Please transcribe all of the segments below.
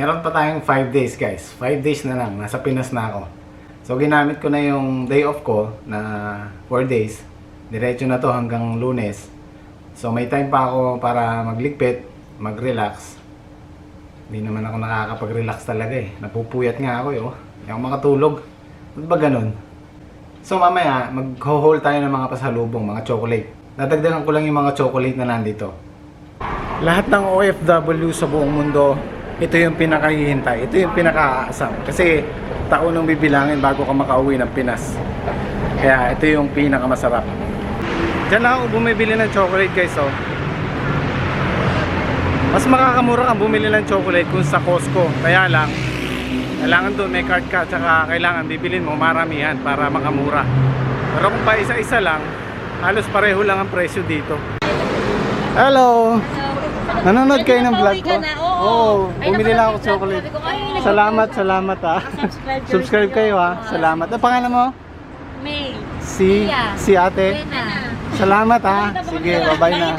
Meron pa tayong 5 days guys. 5 days na lang. Nasa Pinas na ako. So ginamit ko na yung day off ko na 4 days. Diretso na to hanggang lunes. So may time pa ako para magligpit, mag-relax. Hindi naman ako nakakapag-relax talaga eh. Napupuyat nga ako eh. Oh. Hindi ako makatulog. Ba't ba ganun? So mamaya, mag-haul tayo ng mga pasalubong, mga chocolate. Dadagdagan ko lang yung mga chocolate na nandito. Lahat ng OFW sa buong mundo, ito yung pinakahihintay. Ito yung pinakaasam. Kasi taon ang bibilangin bago ka makauwi ng Pinas. Kaya ito yung pinakamasarap. Diyan lang ako bumibili ng chocolate guys oh. Mas makakamura kang bumili ng chocolate kung sa Costco. Kaya lang, kailangan doon may card ka tsaka kailangan bibilin mo maramihan para makamura. Pero kung pa isa-isa lang, halos pareho lang ang presyo dito. Hello! Nanonood kayo ng vlog ko? Oo, bumili lang ako chocolate. Salamat, salamat ha. Subscribe kayo ha. Salamat. Ano pangalan mo? May. Si, si ate. Salamat ha. Sige, bye na.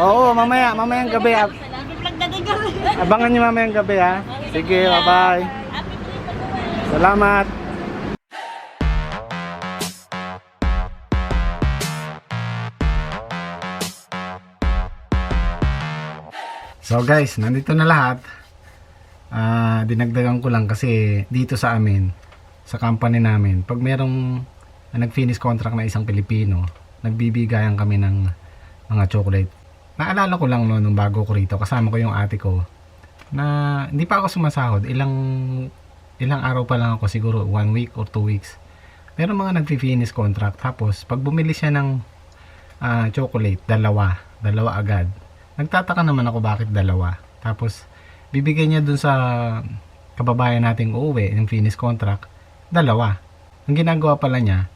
Oo, mamaya, mamayang gabi kami. Abangan niyo mamayang gabi ha. Sige, bye-bye. Salamat. So guys, nandito na lahat. Ah, dinagdagan ko lang kasi dito sa amin, sa company namin, pag merong ah, nag-finish contract na isang Pilipino, nagbibigayan kami ng mga chocolate. Naalala ko lang no, nung bago ko rito, kasama ko yung ate ko, na hindi pa ako sumasahod, ilang ilang araw pa lang ako siguro, one week or two weeks. Meron mga nag-finish contract, tapos pag bumili siya ng ah, chocolate, dalawa, dalawa agad. Nagtataka naman ako bakit dalawa. Tapos, bibigay niya dun sa kababayan nating uuwi ng finish contract, dalawa. Ang ginagawa pala niya,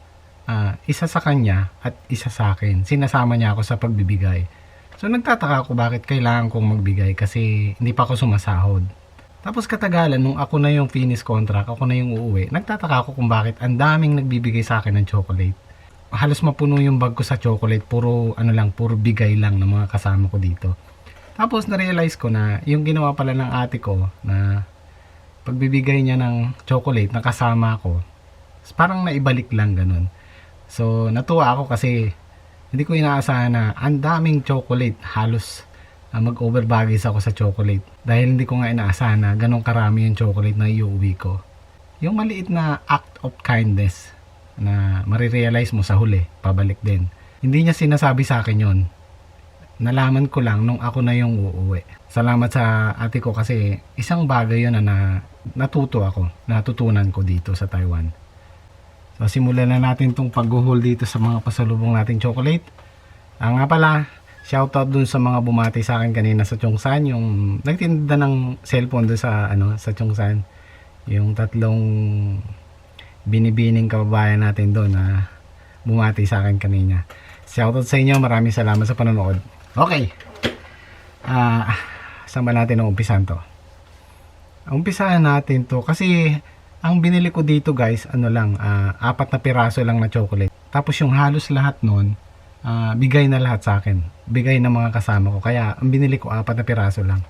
ah, isa sa kanya at isa sa akin. Sinasama niya ako sa pagbibigay. So, nagtataka ako bakit kailangan kong magbigay kasi hindi pa ako sumasahod. Tapos katagalan, nung ako na yung finish contract, ako na yung uuwi, nagtataka ako kung bakit ang daming nagbibigay sa akin ng chocolate halos mapuno yung bag ko sa chocolate. Puro, ano lang, puro bigay lang ng mga kasama ko dito. Tapos, na-realize ko na yung ginawa pala ng ate ko na pagbibigay niya ng chocolate na kasama ko, parang naibalik lang ganun. So, natuwa ako kasi hindi ko inaasahan na ang daming chocolate. Halos uh, mag-over baggage ako sa chocolate. Dahil hindi ko nga inaasahan na ganun karami yung chocolate na iuwi ko. Yung maliit na act of kindness na marirealize mo sa huli, pabalik din. Hindi niya sinasabi sa akin yon. Nalaman ko lang nung ako na yung uuwi. Salamat sa ate ko kasi isang bagay yun na, na natuto ako, natutunan ko dito sa Taiwan. So simulan na natin tong paghuhol dito sa mga pasalubong nating chocolate. Ah, nga pala, shoutout dun sa mga bumati sa akin kanina sa Chongsan, yung nagtinda ng cellphone dun sa ano sa Chongsan. Yung tatlong binibining kababayan natin doon na bumati sa akin kanina. Shoutout sa inyo, maraming salamat sa panonood. Okay. Ah, saan ba natin umpisan to? Umpisahan natin to kasi ang binili ko dito guys, ano lang, ah, apat na piraso lang na chocolate. Tapos yung halos lahat nun, ah, bigay na lahat sa akin. Bigay ng mga kasama ko. Kaya ang binili ko apat na piraso lang.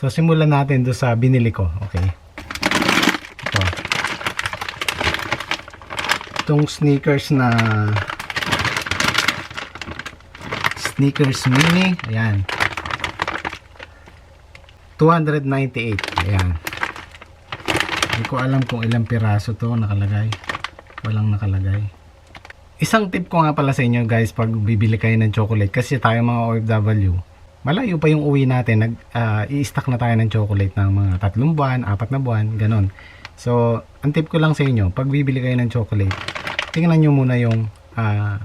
So simulan natin do sa binili ko. Okay. Ito itong sneakers na sneakers mini. Ayan. 298 ayan. Hindi ko alam kung ilang piraso to nakalagay. Walang nakalagay. Isang tip ko nga pala sa inyo guys pag bibili kayo ng chocolate kasi tayo mga OFW malayo pa yung uwi natin. Nag ah, i-stack na tayo ng chocolate ng mga tatlong buwan, apat na buwan, ganon. So ang tip ko lang sa inyo pag bibili kayo ng chocolate tingnan nyo muna yung ah,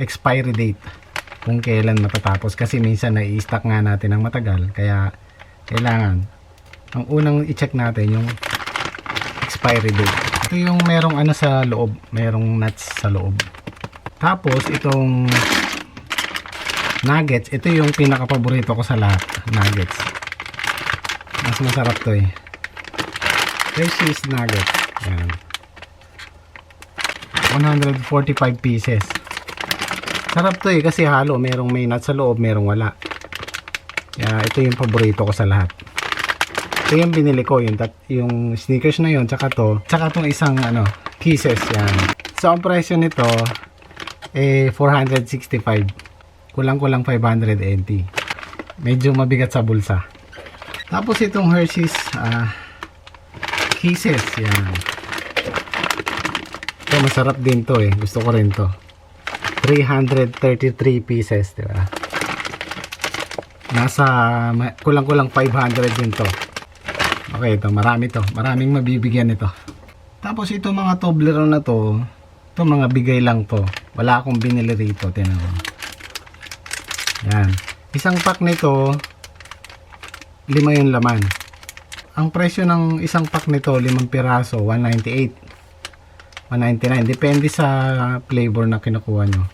expiry date kung kailan matatapos. Kasi minsan na-i-stack nga natin ng matagal. Kaya kailangan ang unang i-check natin yung expiry date. Ito yung merong ano sa loob. Merong nuts sa loob. Tapos itong nuggets. Ito yung pinaka paborito ko sa lahat nuggets. Mas masarap to eh. Hershey's nuggets. Yan 145 pieces. Sarap to eh kasi halo. Merong may nut sa loob, merong wala. Kaya ito yung paborito ko sa lahat. Ito yung binili ko, yung, tat, yung sneakers na yun, tsaka to, tsaka tong isang ano, kisses yan. So, ang presyo nito, eh, 465. Kulang-kulang 580. Medyo mabigat sa bulsa. Tapos itong Hershey's, ah, kisses, yan. Masarap din to eh. Gusto ko rin to. 333 pieces, di ba? Nasa kulang-kulang 500 din to. Okay, ito marami to. Maraming mabibigyan ito. Tapos ito mga Toblerone na to, ito mga bigay lang to. Wala akong binili rito, tinan mo. Yan. Isang pack nito, lima yung laman. Ang presyo ng isang pack nito, limang piraso, 198. 199. Depende sa flavor na kinukuha nyo.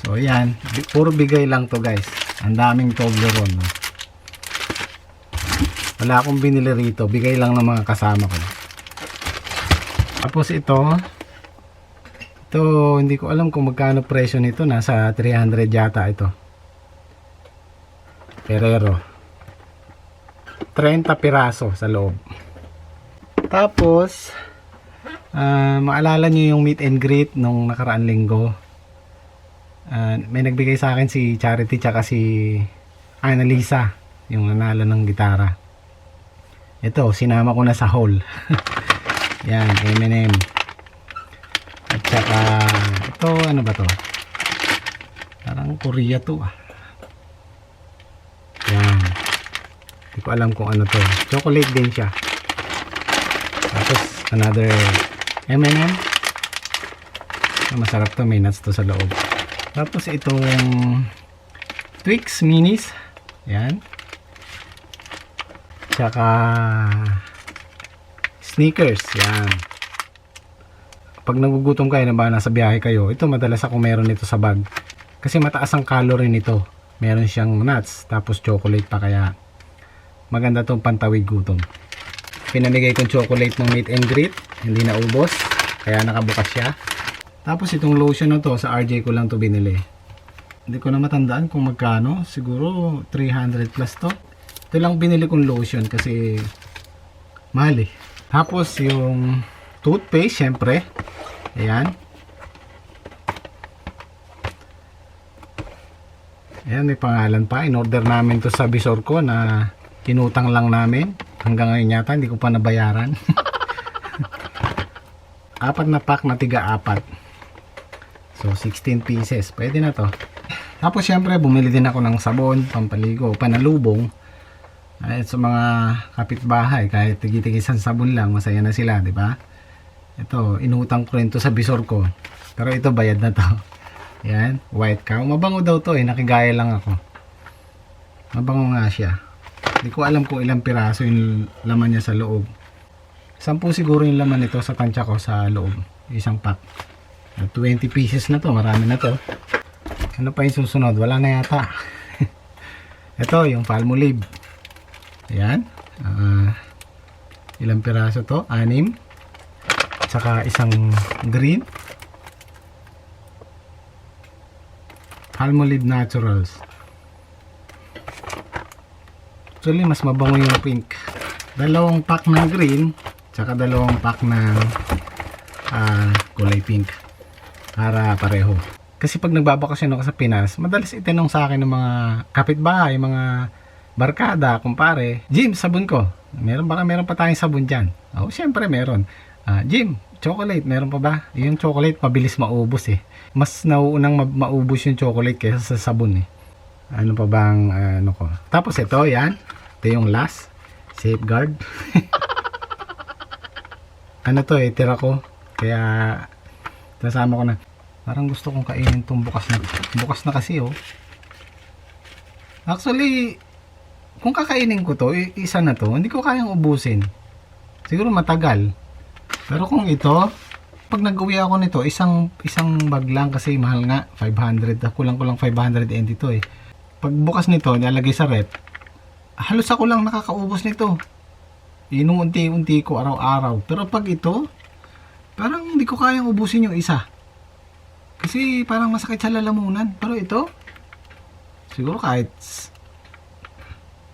So, yan. Puro bigay lang to guys. Ang daming Toblerone. Wala akong binili rito. Bigay lang ng mga kasama ko. Tapos ito. Ito, hindi ko alam kung magkano presyo nito. Nasa 300 yata ito. Ferrero. 30 piraso sa loob. Tapos, Ah, maalala nyo yung meet and greet nung nakaraan linggo. Ah, may nagbigay sa akin si Charity tsaka si Annalisa, yung nanalo ng gitara. Ito, sinama ko na sa hall. Yan, M&M. At saka, ito, ano ba to? Parang Korea to ah. Yan. Hindi ko alam kung ano to. Chocolate din siya. Tapos, another M&M. Masarap to, may nuts to sa loob. Tapos itong Twix Minis. Yan. Tsaka Sneakers. Yan. Pag nagugutom kayo na ba nasa biyahe kayo, ito madalas ako meron nito sa bag. Kasi mataas ang calorie nito. Meron siyang nuts, tapos chocolate pa kaya maganda tong pantawid gutom pinamigay kong chocolate ng meet and greet hindi na ubos kaya nakabukas siya. Tapos itong lotion na to sa RJ ko lang to binili. Hindi ko na matandaan kung magkano. Siguro 300 plus to. Ito lang binili kong lotion kasi mahal eh. Tapos yung toothpaste syempre. Ayan. Ayan may pangalan pa. In order namin to sa bisor ko na kinutang lang namin. Hanggang ngayon yata hindi ko pa nabayaran apat na pack na tiga apat so 16 pieces. Pwede na to. Tapos syempre bumili din ako ng sabon pampaligo panalubong. Ay sa mga kapitbahay kahit tigitigisan sabon lang masaya na sila di ba? Ito inutang ko rin to sa bisor ko. Pero ito bayad na to. Yan white cow. Mabango daw to eh. Nakigaya lang ako. Mabango nga siya. Hindi ko alam kung ilang piraso yung laman niya sa loob. Sampu siguro yung laman nito sa tansya ko sa loob. Isang pack. 20 pieces na to. Marami na to. Ano pa yung susunod? Wala na yata. Ito, yung Palmolive. Ayan. Ah, ilang piraso to? Anim. Tsaka isang green. Palmolive Naturals. Actually, mas mabango yung pink. Dalawang pack ng green, tsaka dalawang pack ng ah, kulay pink. Para pareho. Kasi pag nagbabakasyon ako sa Pinas, madalas itanong sa akin ng mga kapitbahay, mga barkada, kumpare, Jim, sabon ko. Meron baka meron pa tayong sabon dyan. Oo, syempre meron. Ah, Jim, chocolate, meron pa ba? Yung chocolate, mabilis maubos eh. Mas nauunang ma- maubos yung chocolate kaysa sa sabon eh. Ano pa bang ano ko? Tapos ito, yan. Ito yung last. Safeguard. ano to eh, tira ko. Kaya, nasama ko na. Parang gusto kong kainin itong bukas na. Bukas na kasi oh. Actually, kung kakainin ko to, isa na to, hindi ko kayang ubusin. Siguro matagal. Pero kung ito, pag nag-uwi ako nito, isang isang bag lang kasi mahal nga, 500. Kulang-kulang 500 end ito eh pag bukas nito, nilalagay sa rep, halos ako lang nakakaubos nito. Inuunti-unti ko araw-araw. Pero pag ito, parang hindi ko kayang ubusin yung isa. Kasi parang masakit sa lalamunan. Pero ito, siguro kahit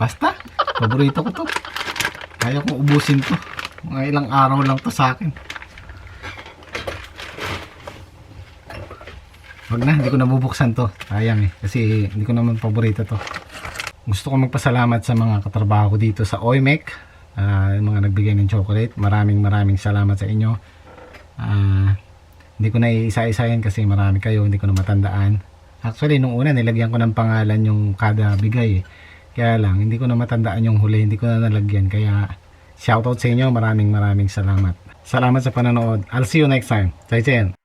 basta, paborito ko to. Kaya kong ubusin to. Mga ilang araw lang to sa akin. Wag na, hindi ko nabubuksan to. Sayang eh. Kasi hindi ko naman paborito to. Gusto ko magpasalamat sa mga katrabaho ko dito sa OIMEC. Ah, yung mga nagbigay ng chocolate. Maraming maraming salamat sa inyo. Ah, hindi ko na iisa-isahin kasi marami kayo. Hindi ko na matandaan. Actually, nung una nilagyan ko ng pangalan yung kada bigay eh. Kaya lang, hindi ko na matandaan yung huli. Hindi ko na nalagyan. Kaya, shoutout sa inyo. Maraming maraming salamat. Salamat sa panonood. I'll see you next time. 再见.